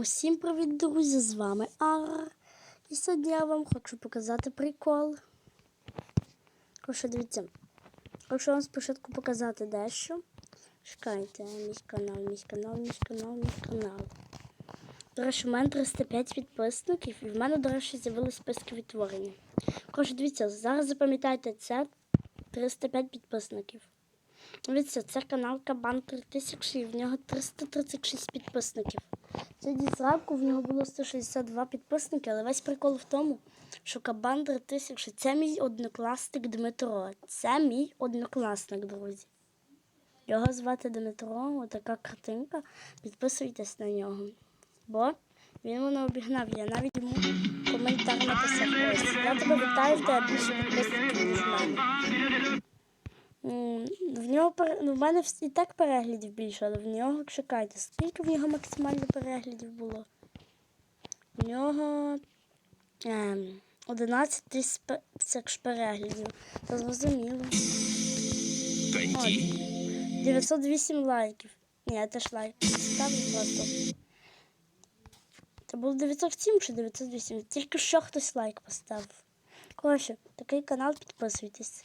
Усім привіт, друзі! З вами Ара. І сьогодні я вам хочу показати прикол. Коротше, дивіться. Хочу вам спочатку показати дещо. Чекайте, мій канал, мій канал, мій канал, мій канал. До речі, у мене 305 підписників, і в мене, до речі, з'явилися списки відтворення. Коротше, дивіться, зараз запам'ятайте, це 305 підписників. Дивіться, це канал Кабан 3000 і в нього 336 підписників. Сьогодні зранку в нього було 162 підписники, але весь прикол в тому, що Кабан 3000 це мій однокласник Дмитро. Це мій однокласник, друзі. Його звати Дмитро, отака картинка. Підписуйтесь на нього. Бо він мене обігнав. Я навіть йому коментар написав. Ось, я тебе вітаю, в тебе більше підписників, ніж мене. В нього ну, в мене і так переглядів більше, але в нього чекайте, скільки в нього максимально переглядів було? В нього ем, 11 тисяч переглядів. Це зрозуміло. 908 лайків. Ні, я теж лайк ставлю просто. Це було 907 чи 908? Тільки що хтось лайк поставив. Коротше, такий канал підписуйтесь.